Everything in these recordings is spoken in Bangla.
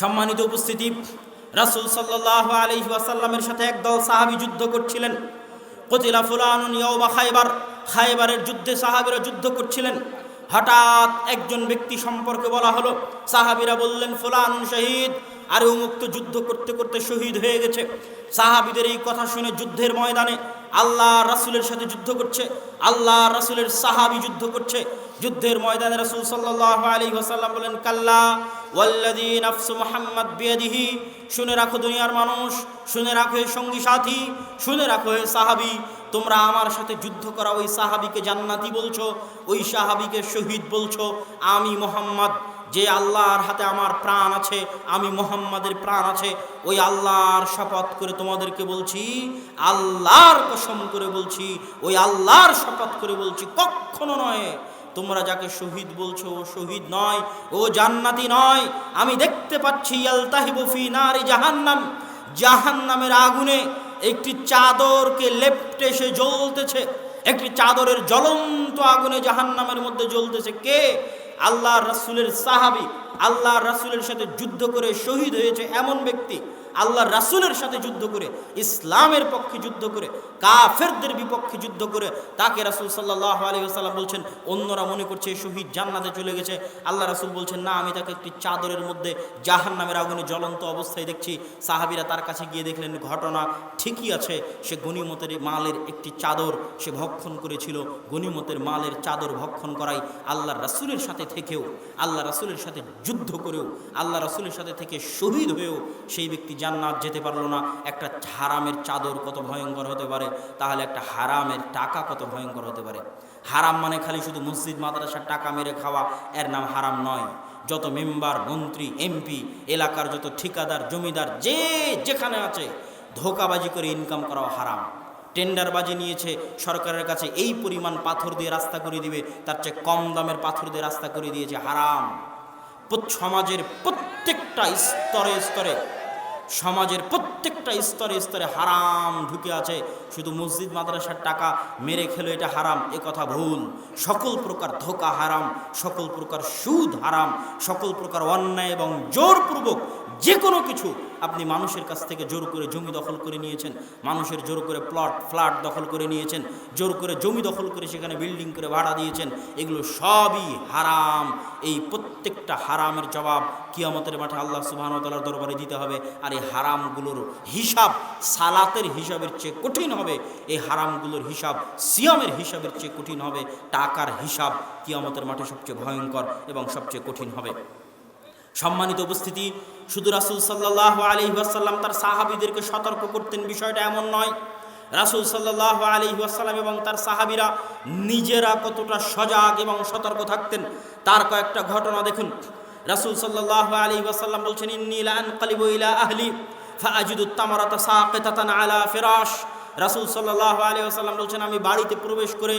সম্মানিত উপস্থিতি, রাসূল সাল্লাল্লাহু আলাইহি ওয়াসাল্লামের সাথে একদল সাহাবী যুদ্ধ করছিলেন। কতিলা ফুলানুন ইয়াউমা খায়বার খায়বারের যুদ্ধে সাহাবিরা যুদ্ধ করছিলেন। হঠাৎ একজন ব্যক্তি সম্পর্কে বলা হলো, সাহাবিরা বললেন, ফুলানুন শহীদ। আর উমুক্ত যুদ্ধ করতে করতে শহীদ হয়ে গেছে। সাহাবীদের এই কথা শুনে যুদ্ধের ময়দানে আল্লাহ রাসূলের সাথে যুদ্ধ করছে, আল্লাহ রাসূলের সাহাবী যুদ্ধ করছে। যুদ্ধের ময়দানে রাসূল সাল্লাল্লাহু আলাইহি ওয়াসাল্লাম বলেন, কাল্লা ওয়াল্লাযী নাফসু মুহাম্মাদ বিয়াদিহি, শুনে রাখো দুনিয়ার মানুষ, শুনে রাখো হে সঙ্গী সাথী, শুনে রাখো হে সাহাবী। তোমরা আমার সাথে যুদ্ধ করা ওই সাহাবীকে জান্নাতি বলছো, ওই সাহাবীকে শহীদ বলছো। আমি মোহাম্মদ, যে আল্লাহর হাতে আমার প্রাণ আছে, আমি মোহাম্মদের প্রাণ আছে, ওই আল্লাহর শপথ করে তোমাদেরকে বলছি, আল্লাহর কসম করে বলছি, ওই আল্লাহর শপথ করে বলছি, কখনো নয়। তোমরা যাকে শহীদ বলছো, ও শহীদ নয়, ও জান্নাতি নয়। আমি দেখতে পাচ্ছি আলতাহিবফি নারী জাহান্নাম। জাহান্নামের আগুনে একটি চাদরকে লেপটে সে জ্বলতেছে। একটি চাদরের জ্বলন্ত আগুনে জাহান্নামের মধ্যে জ্বলতেছে কে? আল্লাহ রাসূলের সাহাবী। আল্লাহ রাসূলের সাথে যুদ্ধ করে শহীদ হয়েছে এমন ব্যক্তি। আল্লাহ রাসূলের সাথে যুদ্ধ করে, ইসলামের পক্ষে যুদ্ধ করে, কাফেরদের বিপক্ষে যুদ্ধ করে, তাকে রাসূল সাল্লাল্লাহু আলাইহি ওয়াসাল্লাম বলছেন, অন্যরা মনে করছে শহীদ জান্নাতে চলে গেছে। আল্লাহ রাসূল বলছেন, না, আমি তাকে একটি চাদরের মধ্যে জাহান্নামের আগুনে জ্বলন্ত অবস্থায় দেখছি। সাহাবীরা তার কাছে গিয়ে দেখলেন, ঘটনা ঠিকই আছে, সে গনিমতের মালের একটি চাদর সে ভক্ষণ করেছিল। গনিমতের মালের চাদর ভক্ষণ করাই আল্লাহ রাসূলের সাথে থেকেও আল্লাহ রাসূলের সাথে যুদ্ধ করেও আল্লাহ রাসূলের সাথে থেকে শহীদ হয়েও সেই ব্যক্তি জান্নাত যেতে পারল না। একটা হারামের চাদর কত ভয়ঙ্কর হতে পারে, তাহলে একটা হারামের টাকা কত ভয়ঙ্কর হতে পারে। হারাম মানে খালি শুধু মসজিদ, মাদ্রাসার টাকা মেরে খাওয়া, এর নাম হারাম নয়। যত মেম্বার, মন্ত্রী, এমপি, এলাকার যত ঠিকাদার, জমিদার, যে যেখানে আছে, ধোকাবাজি করে ইনকাম করাও হারাম। টেন্ডারবাজি নিয়েছে, সরকারের কাছে এই পরিমাণ পাথর দিয়ে রাস্তা করে দিবে, তার চেয়ে কম দামের পাথর দিয়ে রাস্তা করে দিয়েছে, হারাম। সমাজের প্রত্যেকটা স্তরে স্তরে সমাজের প্রত্যেকটা স্তরে স্তরে হারাম ঢুকে আছে। শুধু মসজিদ, মাদ্রাসার টাকা মেরে খেলো, এটা হারাম, এ কথা ভুল। সকল প্রকার ধোকা হারাম, সকল প্রকার সুদ হারাম, সকল প্রকার অন্যায় এবং জোরপূর্বক যে কোনো কিছু আপনি মানুষের কাছ থেকে জোর করে জমি দখল করে নিয়েছেন, মানুষের জোর করে প্লট ফ্ল্যাট দখল করে নিয়েছেন, জোর করে জমি দখল করে সেখানে বিল্ডিং করে ভাড়া দিয়েছেন, এগুলো সবই হারাম। এই প্রত্যেকটা হারামের জবাব কিয়ামতের মাঠে আল্লাহ সুবাহতালার দরবারে দিতে হবে। আর এই হারামগুলোর হিসাব সালাতের হিসাবের চেয়ে কঠিন হবে। এই হারামগুলোর হিসাব সিয়ামের হিসাবের চেয়ে কঠিন হবে। টাকার হিসাব কিয়ামতের মাঠে সবচেয়ে ভয়ঙ্কর এবং সবচেয়ে কঠিন হবে। সম্মানিত উপস্থিতি, শুধু রাসুল সাল্লাহ আলি ওয়াসাল্লাম, তার সাহাবিদেরকে সতর্ক করতেন, বিষয়টা এমন নয়। রাসুল সাল্লাহ আলি ওয়াসাল্লাম এবং তার সাহাবিরা নিজেরা কতটা সজাগ এবং সতর্ক থাকতেন, তার কয়েকটা ঘটনা দেখুন। রাসুল সাল্লাহ আলি ওয়াসাল্লাম বলছেন আনকালিবু ইলা আহলি, ফাআজিদু তামারাতা সাকিতাতান আলা ফিরাশ। রাসুল সাল্লাহ আলী আসাল্লাম বলছেন, আমি বাড়িতে প্রবেশ করে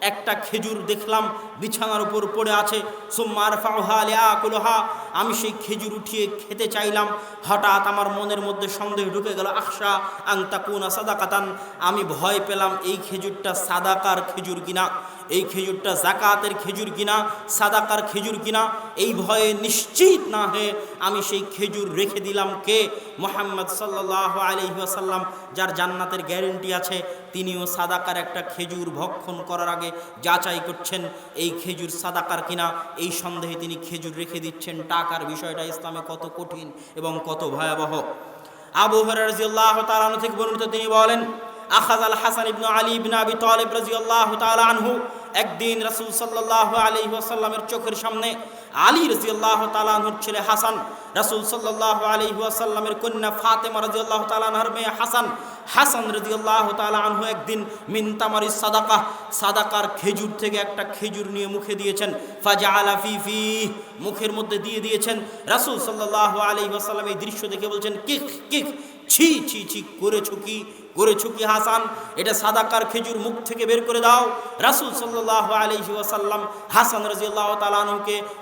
একটা খেজুর দেখলাম, বিছানার উপর পড়ে আছে। সোম্মার ফাহা আকুলহা আমি সেই খেজুর উঠিয়ে খেতে চাইলাম। হঠাৎ আমার মনের মধ্যে সন্দেহ ঢুকে গেল আকশা আংতাকুনা সাদাকাতান। আমি ভয় পেলাম, এই খেজুরটা সাদাকার খেজুর কিনা। এই খেজুরটা জাকাতের খেজুর কিনা, সাদাকার খেজুর কিনা, এই ভয়ে নিশ্চিত না হয়ে আমি সেই খেজুর রেখে দিলাম কে? মোহাম্মদ সাল্লাহ আলহিহাসাল্লাম যার জান্নাতের গ্যারেন্টি আছে। তিনিও সাদাকার একটা খেজুর ভক্ষণ করার আগে যাচাই করছেন, এই খেজুর সাদাকার কিনা? এই সন্দেহে তিনি খেজুর রেখে দিচ্ছেন। টাকার বিষয়টা ইসলামে কত কঠিন এবং কত ভয়াবহ। আবু হরাজিয়াল্লাহ তালানু থেকে বর্ণিত তিনি বলেন আখাজ আল হাসান ইবনু আলী ইবন আবি তালিব রাজিয়াল্লাহ তাআলা আনহু একদিন রাসূল সাল্লাল্লাহু আলাইহি ওয়াসাল্লামের চোখের সামনে আলী রাজিয়াল্লাহ তাআলা আনহুর ছেলে হাসান, রাসূল সাল্লাল্লাহু আলাইহি ওয়াসাল্লামের কন্যা ফাতেমা রাজিয়াল্লাহ তাআলা আনহার মেয়ে হাসান হাসান রাদিয়াল্লাহু তাআলা আনহু একদিন মিন তামারি সাদাকা, সাদাকার খেজুর থেকে একটা খেজুর নিয়ে মুখে দিয়েছেন। ফাজআলা ফি ফি, মুখের মধ্যে দিয়ে দিয়েছেন। রাসূল সাল্লাল্লাহু আলাইহি ওয়াসাল্লাম এই দৃশ্য দেখে বলছেন কিক কিক ছি ছি ছি, করেছ কি? করেছ কি হাসান, এটা সাদাকার খেজুর মুখ থেকে বের করে দাও। রাসূল সাল্লাল্লাহু আলাইহি ওয়াসাল্লাম হাসান রাদিয়াল্লাহু তাআলা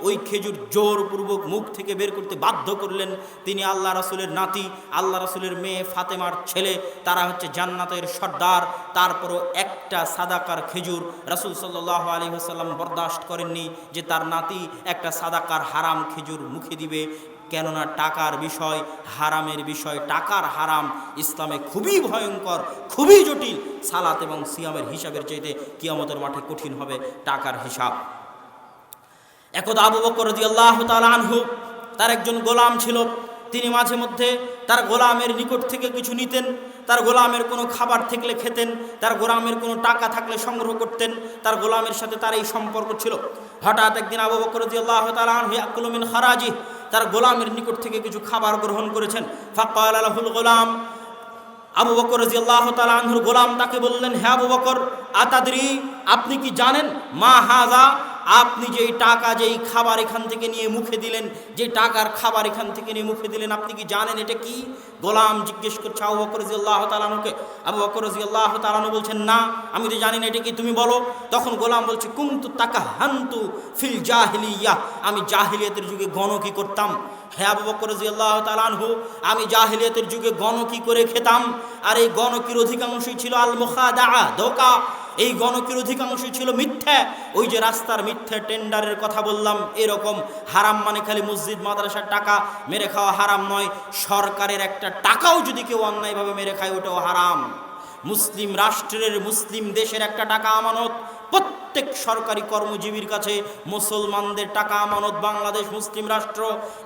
ওই খেজুর জোরপূর্বক মুখ থেকে বের করতে বাধ্য করলেন। তিনি আল্লাহ রাসূলের নাতি, আল্লাহ রাসূলের মেয়ে ফাতেমার ছেলে, তারা হচ্ছে জান্নাতের সর্দার। তারপরও একটা সাদাকার খেজুর রাসূল সাল্লাল্লাহু আলাইহি ওয়াসাল্লাম বরদাস্ত করেননি যে তার নাতি একটা সাদাকার হারাম খেজুর মুখে দিবে। কেননা টাকার বিষয়, হারামের বিষয়, টাকার হারাম ইসলামে খুবই ভয়ঙ্কর, খুবই জটিল। সালাত এবং সিয়ামের হিসাবের চাইতে কিয়ামতের মাঠে কঠিন হবে টাকার হিসাব। একদা আবু বকর তাআলা আনহু, তার একজন গোলাম ছিল। তিনি মাঝে মধ্যে তার গোলামের নিকট থেকে কিছু নিতেন, তার গোলামের কোনো খাবার থাকলে খেতেন, তার গোলামের কোনো টাকা থাকলে সংগ্রহ করতেন, তার গোলামের সাথে তার এই সম্পর্ক ছিল। হঠাৎ একদিন আবু বকর রাদিয়াল্লাহু তাআলা আনহু, ইয়াকুলু মিন খারাজি তার গোলামের নিকট থেকে কিছু খাবার গ্রহণ করেছেন। ফাকাল আলাহুল গোলাম। আবু বকর রাজি আল্লাহ আনহুর গোলাম তাকে বললেন হ্যাঁ আবু বকর আতাদি আপনি কি জানেন মা হাজা আপনি যেই টাকা, যেই খাবার এখান থেকে নিয়ে মুখে দিলেন, যে টাকার খাবার এখান থেকে নিয়ে মুখে দিলেন, আপনি কি জানেন এটা কি? গোলাম জিজ্ঞেস করছে আবু বকর রাদিয়াল্লাহু তাআলা আনহুকে। আবু বকর রাদিয়াল্লাহু তাআলা আনহু বলছেন, না, আমি তো জানি না, এটা কি তুমি বলো? তখন গোলাম বলছে কুমতু তাকা হান্তু ফিল জাহিলিয়া, আমি জাহিলিয়াতের যুগে গণকি করতাম। হ্যাঁ আবু বকর রাদিয়াল্লাহু তাআলা আনহু, আমি জাহিলিয়াতের যুগে গণকি করে খেতাম। আর এই গণকির অধিকাংশই ছিল আল মুখাদা ধোকা। এই গণকের অধিকাংশই ছিল মিথ্যা। ওই যে রাস্তার মিথ্যা টেন্ডারের কথা বললাম, এরকম হারাম মানে খালি মসজিদ, মাদ্রাসার টাকা মেরে খাওয়া হারাম নয়। সরকারের একটা টাকাও যদি কেউ অন্যায়ভাবে মেরে খায়, ওটাও হারাম। মুসলিম রাষ্ট্রের, মুসলিম দেশের একটা টাকা আমানত। প্রত্যেক সরকারি কর্মজীবীর কাছে মুসলমানদের টাকা আমানত বাংলাদেশ মুসলিম রাষ্ট্র,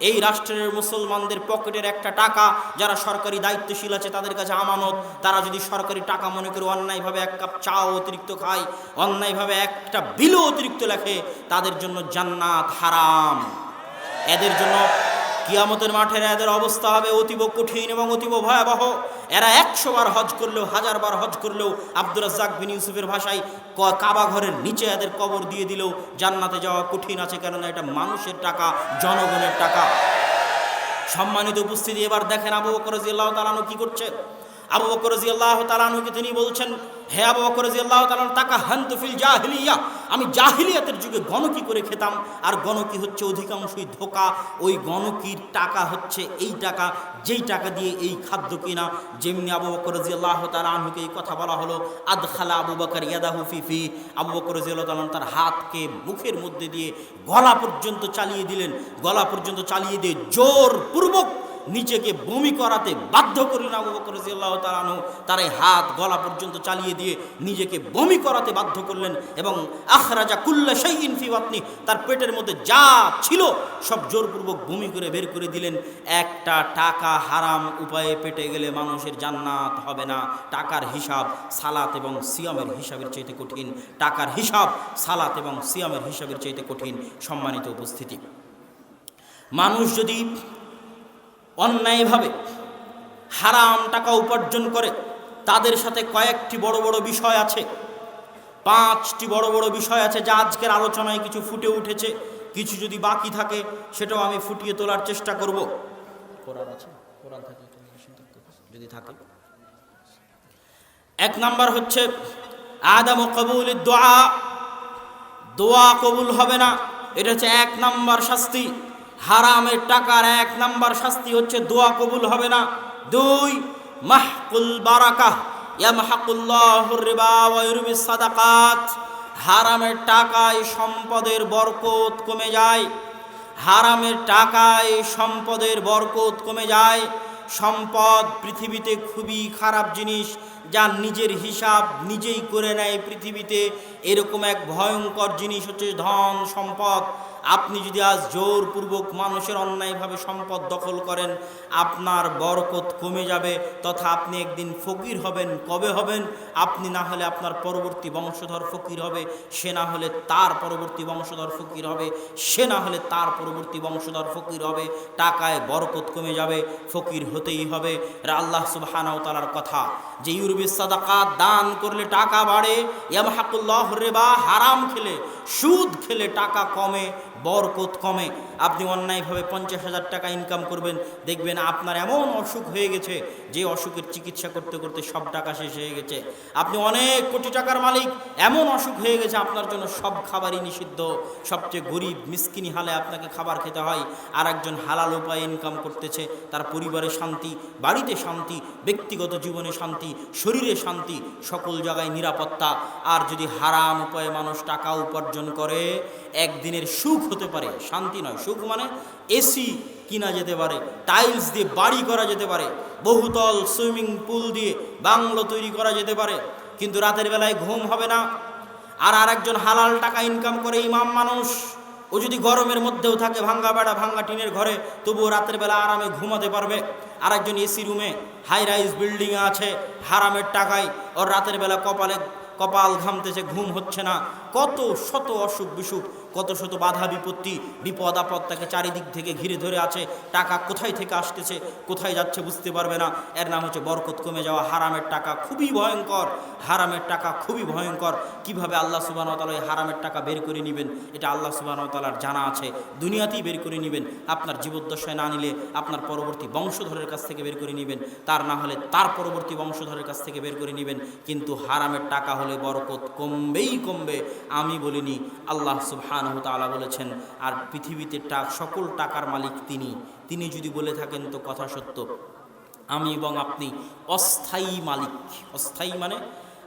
এই রাষ্ট্রের মুসলমানদের পকেটের একটা টাকা যারা সরকারি দায়িত্বশীল আছে তাদের কাছে আমানত। তারা যদি সরকারি টাকা মনে করে অন্যায়ভাবে এক কাপ চাও অতিরিক্ত খায়, অন্যায়ভাবে একটা বিলও অতিরিক্ত লেখে, তাদের জন্য জান্নাত হারাম। এদের জন্য কিয়ামতের মাঠের এদের অবস্থা হবে অতীব কঠিন এবং অতীব ভয়াবহ। এরা একশো বার হজ করলেও, হাজার বার হজ করলেও আব্দুর রাজ্জাক বিন ইউসুফের ভাষায় কাবা ঘরের নিচে এদের কবর দিয়ে দিলেও জান্নাতে যাওয়া কঠিন আছে, কেননা এটা মানুষের টাকা, জনগণের টাকা। সম্মানিত উপস্থিতি, এবার দেখেন আবু বকর রাদিয়াল্লাহু তাআলা আনহু কি করছে? আবু বকর রাদিয়াল্লাহু তাআলা আনহুকে তিনি বলছেন হে আবু বকর রাদিয়াল্লাহু তাআলা তাকা হান্তু জাহিলিয়া। আমি জাহিলিয়াতের যুগে গণকি করে খেতাম, আর গণকি হচ্ছে অধিকাংশই ধোকা। ওই গণকির টাকা হচ্ছে এই টাকা, যেই টাকা দিয়ে এই খাদ্য কিনা। যেমনি আবু বকর রাদিয়াল্লাহু তাআলা আনহুকে এই কথা বলা হলো, আদখালা আবু বকর ইয়াদাহু ফি ফি। আবু বকর রাদিয়াল্লাহু তার হাতকে মুখের মধ্যে দিয়ে গলা পর্যন্ত চালিয়ে দিলেন। গলা পর্যন্ত চালিয়ে দিয়ে জোর পূর্বক নিজেকে বমি করাতে বাধ্য করলেন আবু বকর রাদিয়াল্লাহু তাআলা আনহু। তার এই হাত গলা পর্যন্ত চালিয়ে দিয়ে নিজেকে বমি করাতে বাধ্য করলেন এবং আখরাজা কুল্লা সেই ফি বাতনি, তার পেটের মধ্যে যা ছিল সব জোরপূর্বক বমি করে বের করে দিলেন। একটা টাকা হারাম উপায়ে পেটে গেলে মানুষের জান্নাত হবে না। টাকার হিসাব সালাত এবং সিয়ামের হিসাবের চাইতে কঠিন। টাকার হিসাব সালাত এবং সিয়ামের হিসাবের চাইতে কঠিন। সম্মানিত উপস্থিতি। মানুষ যদি অন্যায়ভাবে হারাম টাকা উপার্জন করে তাদের সাথে কয়েকটি বড় বড় বিষয় আছে, পাঁচটি বড় বড় বিষয় আছে যা আজকের আলোচনায় কিছু ফুটে উঠেছে, কিছু যদি বাকি থাকে সেটাও আমি ফুটিয়ে তোলার চেষ্টা করব। কোরআন আছে? কোরআন থাকে যদি থাকে। এক নাম্বার হচ্ছে, আদম কবুল দোয়া দোয়া কবুল হবে না, এটা হচ্ছে এক নাম্বার শাস্তি। হারামের টাকার এক নাম্বার শাস্তি হচ্ছে দোয়া কবুল হবে না। দুই, মাহকুল বারাকা ইয়ামহাকুল্লাহুর রিবা ওয়া ইউরবিস সাদাকাত। হারামের টাকায় সম্পদের বরকত কমে যায়। হারামের টাকায় সম্পদের বরকত কমে যায়। সম্পদ পৃথিবীতে খুবই খারাপ জিনিস, যা নিজের হিসাব নিজেই করে নেয় পৃথিবীতে। এরকম এক ভয়ঙ্কর জিনিস হচ্ছে ধন সম্পদ। আপনি যদি আজ জোরপূর্বক মানুষের অন্যায়ভাবে সম্পদ দখল করেন, আপনার বরকত কমে যাবে, তথা আপনি একদিন ফকির হবেন, কবে হবেন? আপনি না হলে আপনার পরবর্তী বংশধর ফকির হবে, সে না হলে তার পরবর্তী বংশধর ফকির হবে, সে না হলে তার পরবর্তী বংশধর ফকির হবে, টাকায় বরকত কমে যাবে, ফকির হতেই হবে। আল্লাহ তাআলার কথা। যে ইউরবিস সাদাকাত দান করলে টাকা বাড়ে, ইয়ামহাকুল্লাহ রেবা, হারাম খেলে, সুদ খেলে টাকা কমে বরকত কমে। আপনি অন্যায়ভাবে পঞ্চাশ হাজার টাকা ইনকাম করবেন, দেখবেন আপনার এমন অসুখ হয়ে গেছে, যে অসুখের চিকিৎসা করতে করতে সব টাকা শেষ হয়ে গেছে। আপনি অনেক কোটি টাকার মালিক, এমন অসুখ হয়ে গেছে, আপনার জন্য সব খাবারই নিষিদ্ধ। সবচেয়ে গরিব, মিসকিনি হালে আপনাকে খাবার খেতে হয় আর একজন হালাল উপায়ে ইনকাম করতেছে, তার পরিবারে শান্তি, বাড়িতে শান্তি, ব্যক্তিগত জীবনে শান্তি, শরীরে শান্তি, সকল জায়গায় নিরাপত্তা। আর যদি হারাম উপায়ে মানুষ টাকা উপার্জন করে, একদিনের সুখ হতে পারে, শান্তি নয় সুখ মানে এসি কিনা যেতে পারে টাইলস দিয়ে বাড়ি করা যেতে পারে, বহুতল সুইমিং পুল দিয়ে বাংলো তৈরি করা যেতে পারে, কিন্তু রাতের বেলায় ঘুম হবে না। আর আরেকজন হালাল টাকা ইনকাম করে ইমাম মানুষ, ও যদি গরমের মধ্যেও থাকে, ভাঙ্গা বেড়া, ভাঙ্গা টিনের ঘরে, তবুও রাতের বেলা আরামে ঘুমাতে পারবে। আরেকজন এসি রুমে হাই রাইজ বিল্ডিংয়ে আছে, হারামের টাকায়, ওর রাতের বেলা কপালে কপাল ঘামতেছে, ঘুম হচ্ছে না। কত শত অসুখ বিসুখ, কত শত বাধা বিপত্তি, বিপদ আপদ তাকে চারিদিক থেকে ঘিরে ধরে আছে। টাকা কোথায় থেকে আসতেছে, কোথায় যাচ্ছে বুঝতে পারবে না। এর নাম হচ্ছে বরকত কমে যাওয়া, হারামের টাকা খুবই ভয়ঙ্কর, হারামের টাকা খুবই ভয়ঙ্কর। কীভাবে আল্লাহ সুবাহ তালা এই হারামের টাকা বের করে নেবেন, এটা আল্লাহ সুবাহ তালার জানা আছে। দুনিয়াতেই বের করে নেবেন, আপনার জীবদ্দশায় না নিলে আপনার পরবর্তী বংশধরের কাছ থেকে বের করে নেবেন, তার না হলে তার পরবর্তী বংশধরের কাছ থেকে বের করে নেবেন। কিন্তু হারামের টাকা হলে বরকত কমবেই কমবে। আমি বলিনি, আল্লাহ সুবহানাহু তালা বলেছেন, আর পৃথিবীতে সকল টাকার মালিক তিনি। তিনি যদি বলে থাকেন তো কথা সত্য। আমি এবং আপনি অস্থায়ী মালিক। অস্থায়ী মানে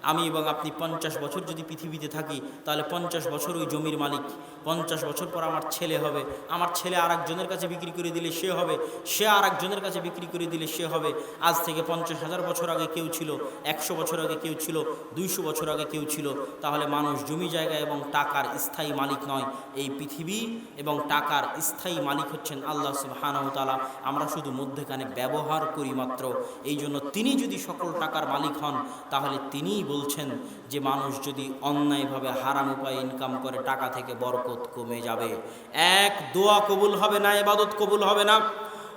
আমি এবং আপনি পঞ্চাশ বছর যদি পৃথিবীতে থাকি, তাহলে পঞ্চাশ বছর ওই জমির মালিক। পঞ্চাশ বছর পর আমার ছেলে হবে। আমার ছেলে আর একজনের কাছে বিক্রি করে দিলে সে হবে। সে আর একজনের কাছে বিক্রি করে দিলে সে হবে। আজ থেকে পঞ্চাশ হাজার বছর আগে কেউ ছিল, একশো বছর আগে কেউ ছিল, দুইশো বছর আগে কেউ ছিল। তাহলে মানুষ জমি জায়গা এবং টাকার স্থায়ী মালিক নয়। এই পৃথিবী এবং টাকার স্থায়ী মালিক হচ্ছেন আল্লাহ সুবহানাহু তাআলা। আমরা শুধু মধ্যেখানে ব্যবহার করি মাত্র। এই জন্য তিনি যদি সকল টাকার মালিক হন, তাহলে তিনিই বলছেন যে মানুষ যদি অন্যায়ভাবে হারাম উপায়ে ইনকাম করে, টাকা থেকে বরকত কমে যাবে। এক, দোয়া কবুল হবে না এবাদত কবুল হবে না।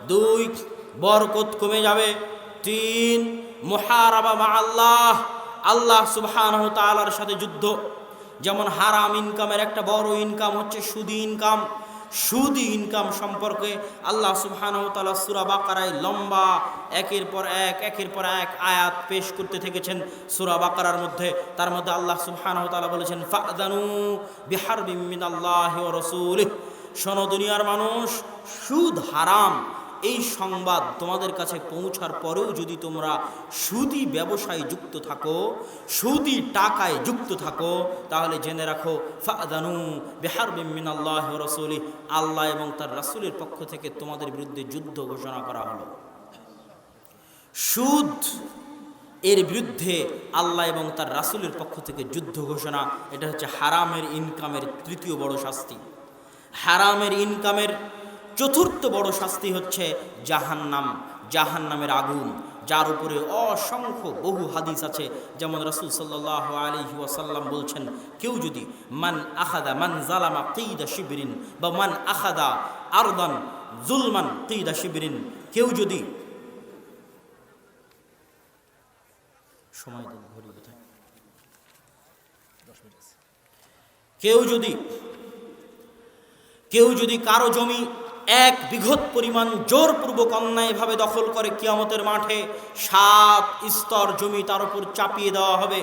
দুই, বরকত কমে যাবে। তিন, মুহারাবা মা আল্লাহ আল্লাহ সুবহানাহু তাআলার সাথে যুদ্ধ। যেমন হারাম ইনকামের একটা বড় ইনকাম হচ্ছে সুদি ইনকাম সুদি ইনকাম সম্পর্কে আল্লাহ সুবহানাহু তাআলা সূরা বাকারায় লম্বা একের পর এক, একের পর এক আয়াত পেশ করতে থেকেছেন সূরা বাকারার মধ্যে। তার মধ্যে আল্লাহ সুবহানাহু তাআলা বলেছেন, ফাদানু বিহারবিম মিনাল্লাহি ওয়া রাসূলিহি। শোনো, দুনিয়ার মানুষ সুদ হারাম। এই সংবাদ তোমাদের কাছে পৌঁছার পরেও যদি তোমরা সুদি ব্যবসায় যুক্ত থাকো, সুদি টাকায় যুক্ত থাকো, তাহলে জেনে রাখো, ফাদানু বেহার বিমিন আল্লাহ রসুলি আল্লাহ এবং তার রাসুলের পক্ষ থেকে তোমাদের বিরুদ্ধে যুদ্ধ ঘোষণা করা হলো। সুদ এর বিরুদ্ধে আল্লাহ এবং তার রাসুলের পক্ষ থেকে যুদ্ধ ঘোষণা, এটা হচ্ছে হারামের ইনকামের তৃতীয় বড় শাস্তি। হারামের ইনকামের চতুর্থ বড় শাস্তি হচ্ছে জাহান্নাম, জাহান্নামের আগুন, যার উপরে অসংখ্য বহু হাদিস আছে। যেমন রসুল সাল্লাল্লাহু আলাইহি ওয়াসাল্লাম বলছেন, কেউ যদি মান আখাদা মান জালামা কিদা শিবরিন বা মান আখাদা আরদান জুলমান কিদা শিবরিন, কেউ যদি সময় কেউ যদি কেউ যদি কারও জমি এক বিঘৎ পরিমাণ জোরপূর্বক অন্যায়ভাবে দখল করে কিয়ামতের মাঠে সাত স্তর জমি তার উপর চাপিয়ে দেওয়া হবে।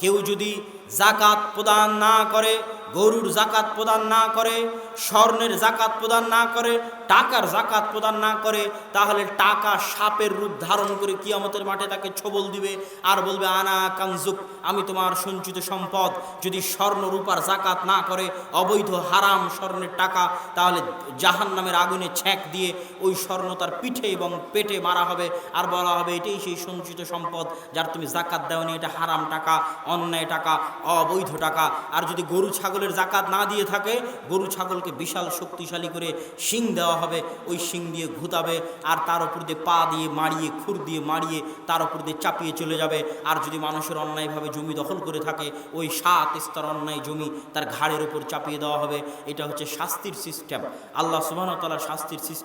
কেউ যদি জাকাত প্রদান না করে, গরুর জাকাত প্রদান না করে স্বর্ণের জাকাত প্রদান না করে, টাকার জাকাত প্রদান না করে, তাহলে টাকা সাপের রূপ ধারণ করে কিয়ামতের মাঠে তাকে ছবল দিবে আর বলবে, আনা কানজুক, আমি তোমার সঞ্চিত সম্পদ। যদি স্বর্ণ রূপার জাকাত না করে, অবৈধ হারাম স্বর্ণের টাকা, তাহলে জাহান নামের আগুনে ছ্যাঁক দিয়ে ওই স্বর্ণ তার পিঠে এবং পেটে মারা হবে আর বলা হবে, এটাই সেই সঞ্চিত সম্পদ যার তুমি জাকাত দেওনি। এটা হারাম টাকা, অন্যায় টাকা, অবৈধ টাকা। আর যদি গরু, ছাগলের জাকাত না দিয়ে থাকে, গরু ছাগলকে বিশাল শক্তিশালী করে শিং দেওয়া হবে। ওই শিং দিয়ে ঘুতাবে আর তার উপর দিয়ে পা দিয়ে মারিয়ে খুর দিয়ে মারিয়ে তার উপর দিয়ে চাপিয়ে চলে যাবে। আর যদি মানুষের অন্যায়ভাবে জমি দখল করে থাকে, ওই সাত স্তর অন্যায় জমি তার ঘাড়ের উপর চাপিয়ে দেওয়া হবে। এটা হচ্ছে শাস্তির সিস্টেম আল্লাহ সুবাহতালার শাস্তির সিস্টেম